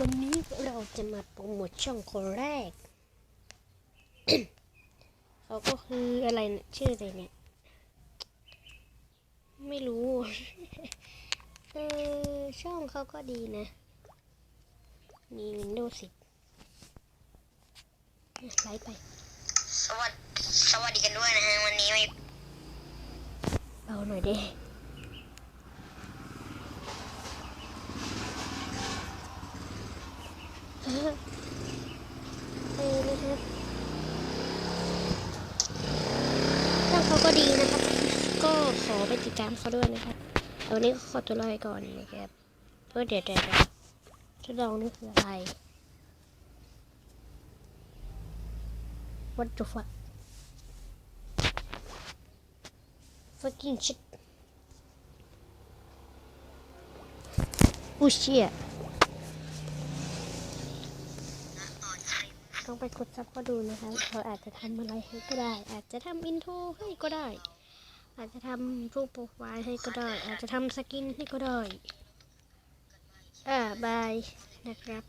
วันนี้เราจะมาโปรโมทช่องคนแรก เขาก็คืออะไรเนี่ยชื่ออะไรเนี่ย ไม่รู้ เออช่องเขาก็ดีนะ มี Windows 10ไลฟ์ไป สวัสดสวัสดีกันด้วยนะฮะ วันนี้ไม่เบาหน่อยดิ เออเออนะครับช่าเขาก็ดีนะครับ ก็ขอไปติดตามเขาด้วยนะครับแต่วันนี้ขอตัวลาไปก่อนนะครับ เพื่อเดี๋ยวเดี๋ยวเดี๋ยวทดลองนี่คืออะไร What the fuck fucking shit อู้เชี่ย ต้องไปกดซับก็ดูนะคะเขาอาจจะทำอะไรให้ก็ได้ อาจจะทำอินโทรให้ก็ได้ อาจจะทำรูปโปรไฟล์ให้ก็ได้ อาจจะทำสกินให้ก็ได้อ่าบายนะครับ